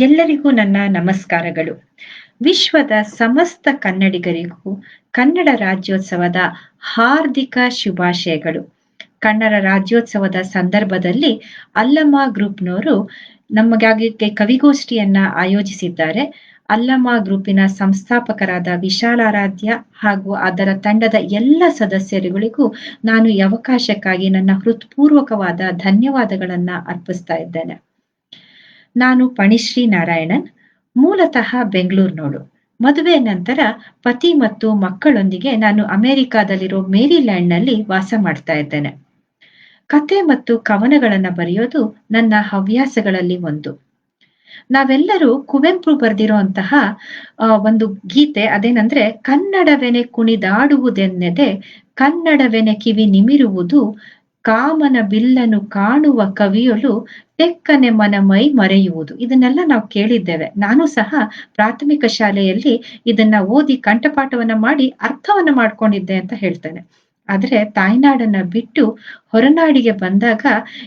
ಎಲ್ಲರಿಗೂ ನನ್ನ ನಮಸ್ಕಾರಗಳು. ವಿಶ್ವದ ಸಮಸ್ತ ಕನ್ನಡಿಗರಿಗೂ ಕನ್ನಡ ರಾಜ್ಯೋತ್ಸವದ ಹಾರ್ದಿಕ ಶುಭಾಶಯಗಳು. ಕನ್ನಡ ರಾಜ್ಯೋತ್ಸವದ ಸಂದರ್ಭದಲ್ಲಿ ಅಲ್ಲಮ್ಮ ಗ್ರೂಪ್ನವರು ನಮಗಾಗಿ ಕವಿಗೋಷ್ಠಿಯನ್ನ ಆಯೋಜಿಸಿದ್ದಾರೆ. ಅಲ್ಲಮ್ಮ ಗ್ರೂಪಿನ ಸಂಸ್ಥಾಪಕರಾದ ವಿಶಾಲಾರಾಧ್ಯ ಹಾಗೂ ಅದರ ತಂಡದ ಎಲ್ಲ ಸದಸ್ಯರುಗಳಿಗೂ ನಾನು ಈ ಅವಕಾಶಕ್ಕಾಗಿ ನನ್ನ ಹೃತ್ಪೂರ್ವಕವಾದ ಧನ್ಯವಾದಗಳನ್ನ ಅರ್ಪಿಸ್ತಾ ಇದ್ದೇನೆ. ನಾನು ಪಣಿಶ್ರೀ ನಾರಾಯಣನ್, ಮೂಲತಃ ಬೆಂಗಳೂರಿನೋಳು ಮದುವೆ ನಂತರ ಪತಿ ಮತ್ತು ಮಕ್ಕಳೊಂದಿಗೆ ನಾನು ಅಮೆರಿಕಾದಲ್ಲಿರೋ ಮೇರಿಲ್ಯಾಂಡ್ನಲ್ಲಿ ವಾಸ ಮಾಡ್ತಾ ಇದ್ದೇನೆ. ಕತೆ ಮತ್ತು ಕವನಗಳನ್ನು ಬರೆಯೋದು ನನ್ನ ಹವ್ಯಾಸಗಳಲ್ಲಿ ಒಂದು. ನಾವೆಲ್ಲರೂ ಕುವೆಂಪು ಬರೆದಿರುವಂತಹ ಒಂದು ಗೀತೆ, ಅದೇನಂದ್ರೆ, ಕನ್ನಡವೆನೆ ಕುಣಿದಾಡುವುದೆನ್ನೆದೆ ಕನ್ನಡವೆನೆ ಕಿವಿ ನಿಮಿರುವುದು ಕಾಮನ ಬಿಲ್ಲನು ಕಾಣುವ ಕವಿಯಲು ತೆಕ್ಕನೆ ಮನ ಮೈ ಮರೆಯುವುದು. ಇದನ್ನೆಲ್ಲ ನಾವು ಕೇಳಿದ್ದೇವೆ. ನಾನು ಸಹ ಪ್ರಾಥಮಿಕ ಶಾಲೆಯಲ್ಲಿ ಇದನ್ನ ಓದಿ ಕಂಠಪಾಠವನ್ನ ಮಾಡಿ ಅರ್ಥವನ್ನ ಮಾಡ್ಕೊಂಡಿದ್ದೆ ಅಂತ ಹೇಳ್ತೇನೆ. ಆದ್ರೆ ತಾಯ್ನಾಡನ್ನ ಬಿಟ್ಟು ಹೊರನಾಡಿಗೆ ಬಂದಾಗ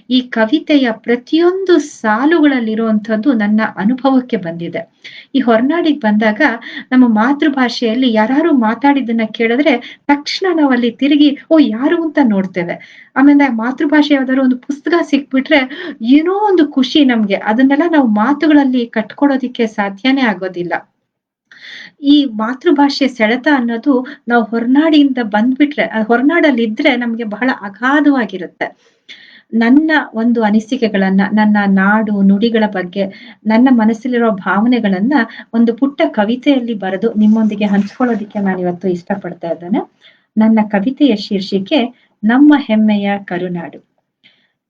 ಈ ಕವಿತೆಯ ಪ್ರತಿಯೊಂದು ಸಾಲುಗಳಲ್ಲಿರುವಂಥದ್ದು ನನ್ನ ಅನುಭವಕ್ಕೆ ಬಂದಿದೆ. ಈ ಹೊರನಾಡಿಗೆ ಬಂದಾಗ ನಮ್ಮ ಮಾತೃಭಾಷೆಯಲ್ಲಿ ಯಾರು ಮಾತಾಡಿದ್ದನ್ನ ಕೇಳಿದ್ರೆ ತಕ್ಷಣ ನಾವಲ್ಲಿ ತಿರುಗಿ, ಓ, ಯಾರು ಅಂತ ನೋಡ್ತೇವೆ. ಆಮೇಲೆ ಮಾತೃಭಾಷೆ ಯಾವ್ದಾದ್ರು ಒಂದು ಪುಸ್ತಕ ಸಿಕ್ಬಿಟ್ರೆ ಏನೋ ಒಂದು ಖುಷಿ ನಮ್ಗೆ. ಅದನ್ನೆಲ್ಲ ನಾವು ಮಾತುಗಳಲ್ಲಿ ಕಟ್ಕೊಡೋದಿಕ್ಕೆ ಸಾಧ್ಯನೇ ಆಗೋದಿಲ್ಲ. ಈ ಮಾತೃಭಾಷೆ ಸೆಳೆತ ಅನ್ನೋದು ನಾವು ಹೊರನಾಡಿಯಿಂದ ಬಂದ್ಬಿಟ್ರೆ ಹೊರನಾಡಲ್ಲಿ ಇದ್ರೆ ನಮ್ಗೆ ಬಹಳ ಅಗಾಧವಾಗಿರುತ್ತೆ. ನನ್ನ ಒಂದು ಅನಿಸಿಕೆಗಳನ್ನ, ನನ್ನ ನಾಡು, ನುಡಿಗಳ ಬಗ್ಗೆ, ನನ್ನ ಮನಸ್ಸಲ್ಲಿರೋ ಭಾವನೆಗಳನ್ನ ಒಂದು ಪುಟ್ಟ ಕವಿತೆಯಲ್ಲಿ ಬರೆದು ನಿಮ್ಮೊಂದಿಗೆ ಹಂಚ್ಕೊಳ್ಳೋದಿಕ್ಕೆ ನಾನು ಇವತ್ತು ಇಷ್ಟಪಡ್ತಾ ಇದ್ದೇನೆ. ನನ್ನ ಕವಿತೆಯ ಶೀರ್ಷಿಕೆ, ನಮ್ಮ ಹೆಮ್ಮೆಯ ಕರುನಾಡು.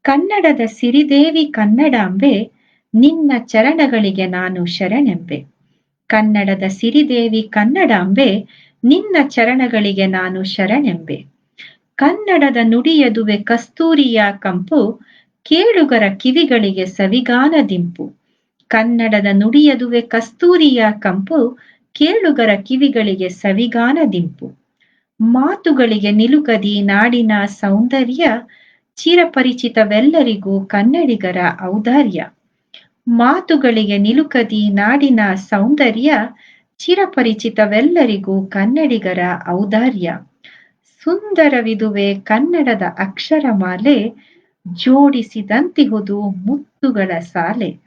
ಕನ್ನಡದ ಸಿರಿದೇವಿ ಕನ್ನಡಾಂಬೆ, ನಿನ್ನ ಚರಣಗಳಿಗೆ ನಾನು ಶರಣೆಂಬೆ. ಕನ್ನಡದ ಸಿರಿದೇವಿ ಕನ್ನಡಾಂಬೆ ನಿನ್ನ ಚರಣಗಳಿಗೆ ನಾನು ಶರಣೆಂಬೆ. ಕನ್ನಡದ ನುಡಿಯದುವೆ ಕಸ್ತೂರಿಯ ಕಂಪು, ಕೇಳುಗರ ಕಿವಿಗಳಿಗೆ ಸವಿಗಾನ ದಿಂಪು. ಕನ್ನಡದ ನುಡಿಯದುವೆ ಕಸ್ತೂರಿಯ ಕಂಪು, ಕೇಳುಗರ ಕಿವಿಗಳಿಗೆ ಸವಿಗಾನ ದಿಂಪು. ಮಾತುಗಳಿಗೆ ನಿಲುಕದಿ ನಾಡಿನ ಸೌಂದರ್ಯ, ಚಿರಪರಿಚಿತವೆಲ್ಲರಿಗೂ ಕನ್ನಡಿಗರ ಔದಾರ್ಯ. ಮಾತುಗಳಿಗೆ ನಿಲುಕದಿ ನಾಡಿನ ಸೌಂದರ್ಯ, ಚಿರಪರಿಚಿತವೆಲ್ಲರಿಗೂ ಕನ್ನಡಿಗರ ಔದಾರ್ಯ. ಸುಂದರವಿದುವೆ ಕನ್ನಡದ ಅಕ್ಷರಮಾಲೆ ಜೋಡಿಸಿದಂತಿಹುದು ಮುತ್ತುಗಳ ಸಾಲೆ.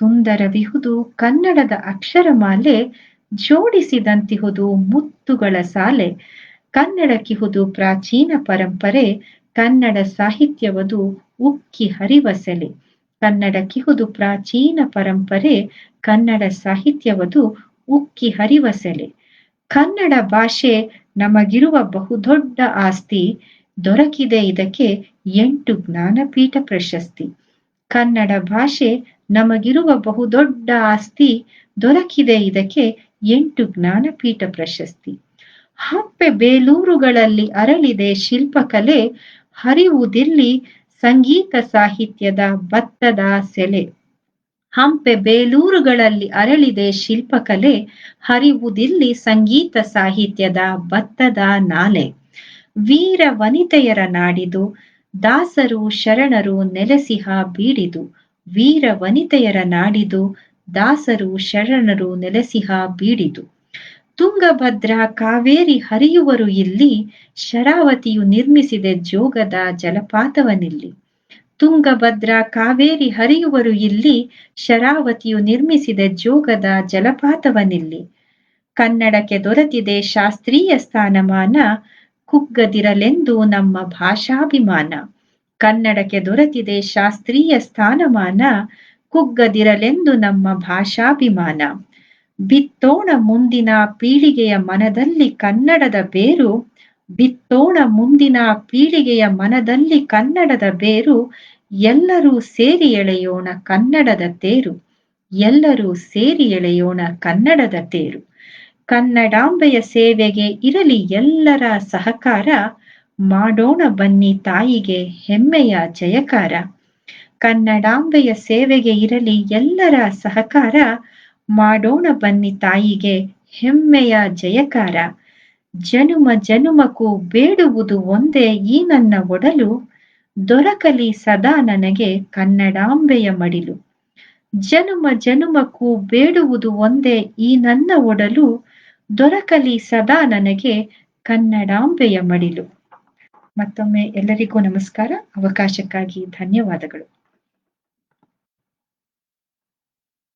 ಸುಂದರವಿಹುದು ಕನ್ನಡದ ಅಕ್ಷರಮಾಲೆ ಜೋಡಿಸಿದಂತಿಹುದು ಮುತ್ತುಗಳ ಸಾಲೆ. ಕನ್ನಡಕ್ಕಿಹುದು ಪ್ರಾಚೀನ ಪರಂಪರೆ, ಕನ್ನಡ ಸಾಹಿತ್ಯವದು ಉಕ್ಕಿ ಹರಿವ ಸೆಲೆ. ಕನ್ನಡಕ್ಕಿಹುದು ಪ್ರಾಚೀನ ಪರಂಪರೆ ಕನ್ನಡ ಸಾಹಿತ್ಯವದು ಉಕ್ಕಿ ಹರಿವ ಸೆಲೆ. ಕನ್ನಡ ಭಾಷೆ ನಮಗಿರುವ ಬಹುದೊಡ್ಡ ಆಸ್ತಿ, ದೊರಕಿದೆ ಇದಕ್ಕೆ ಎಂಟು ಜ್ಞಾನಪೀಠ ಪ್ರಶಸ್ತಿ. ಕನ್ನಡ ಭಾಷೆ ನಮಗಿರುವ ಬಹುದೊಡ್ಡ ಆಸ್ತಿ, ದೊರಕಿದೆ ಇದಕ್ಕೆ ಎಂಟು ಜ್ಞಾನಪೀಠ ಪ್ರಶಸ್ತಿ. ಹಂಪೆ ಬೇಲೂರುಗಳಲ್ಲಿ ಅರಳಿದೆ ಶಿಲ್ಪಕಲೆ ಹರಿವುದಿಲ್ಲಿ ಸಂಗೀತ ಸಾಹಿತ್ಯದ ಭತ್ತದ ಸೆಲೆ. ಹಂಪೆ ಬೇಲೂರುಗಳಲ್ಲಿ ಅರಳಿದೆ ಶಿಲ್ಪಕಲೆ. ಹರಿವುದಿಲ್ಲಿ ಸಂಗೀತ ಸಾಹಿತ್ಯದ ಭತ್ತದ ನಾಲೆ. ವೀರ ವನಿತೆಯರ ನಾಡಿದು, ದಾಸರು ಶರಣರು ನೆಲೆಸಿಹ ಬೀಡಿದು. ವೀರ ವನಿತೆಯರ ನಾಡಿದು, ದಾಸರು ಶರಣರು ನೆಲೆಸಿಹ ಬೀಡಿದು. ತುಂಗಭದ್ರಾ ಕಾವೇರಿ ಹರಿಯುವರು ಇಲ್ಲಿ, ಶರಾವತಿಯು ನಿರ್ಮಿಸಿದೆ ಜೋಗದ ಜಲಪಾತವನಿಲ್ಲಿ ತುಂಗಭದ್ರ ಕಾವೇರಿ ಹರಿಯುವರು ಇಲ್ಲಿ, ಶರಾವತಿಯು ನಿರ್ಮಿಸಿದ ಜೋಗದ ಜಲಪಾತವನಿಲ್ಲಿ ಕನ್ನಡಕ್ಕೆ ದೊರೆತಿದೆ ಶಾಸ್ತ್ರೀಯ ಸ್ಥಾನಮಾನ, ಕುಗ್ಗದಿರಲೆಂದು ನಮ್ಮ ಭಾಷಾಭಿಮಾನ. ಕನ್ನಡಕ್ಕೆ ದೊರೆತಿದೆ ಶಾಸ್ತ್ರೀಯ ಸ್ಥಾನಮಾನ, ಕುಗ್ಗದಿರಲೆಂದು ನಮ್ಮ ಭಾಷಾಭಿಮಾನ. ಬಿತ್ತೋಣ ಮುಂದಿನ ಪೀಳಿಗೆಯ ಮನದಲ್ಲಿ ಕನ್ನಡದ ಬೇರು, ಬಿತ್ತೋಣ ಮುಂದಿನ ಪೀಳಿಗೆಯ ಮನದಲ್ಲಿ ಕನ್ನಡದ ಬೇರು, ಎಲ್ಲರೂ ಸೇರಿ ಎಳೆಯೋಣ ಕನ್ನಡದ ತೇರು, ಎಲ್ಲರೂ ಸೇರಿ ಎಳೆಯೋಣ ಕನ್ನಡದ ತೇರು. ಕನ್ನಡಾಂಬೆಯ ಸೇವೆಗೆ ಇರಲಿ ಎಲ್ಲರ ಸಹಕಾರ, ಮಾಡೋಣ ಬನ್ನಿ ತಾಯಿಗೆ ಹೆಮ್ಮೆಯ ಜಯಕಾರ. ಕನ್ನಡಾಂಬೆಯ ಸೇವೆಗೆ ಇರಲಿ ಎಲ್ಲರ ಸಹಕಾರ ಮಾಡೋಣ ಬನ್ನಿ ತಾಯಿಗೆ ಹೆಮ್ಮೆಯ ಜಯಕಾರ. ಜನುಮ ಜನುಮಕ್ಕೂ ಬೇಡುವುದು ಒಂದೇ ಈ ನನ್ನ ಒಡಲು. ದೊರಕಲಿ ಸದಾ ನನಗೆ ಕನ್ನಡಾಂಬೆಯ ಮಡಿಲು. ಜನುಮ ಜನುಮಕ್ಕೂ ಬೇಡುವುದು ಒಂದೇ ಈ ನನ್ನ ಒಡಲು. ದೊರಕಲಿ ಸದಾ ನನಗೆ ಕನ್ನಡಾಂಬೆಯ ಮಡಿಲು. ಮತ್ತೊಮ್ಮೆ ಎಲ್ಲರಿಗೂ ನಮಸ್ಕಾರ. ಅವಕಾಶಕ್ಕಾಗಿ ಧನ್ಯವಾದಗಳು.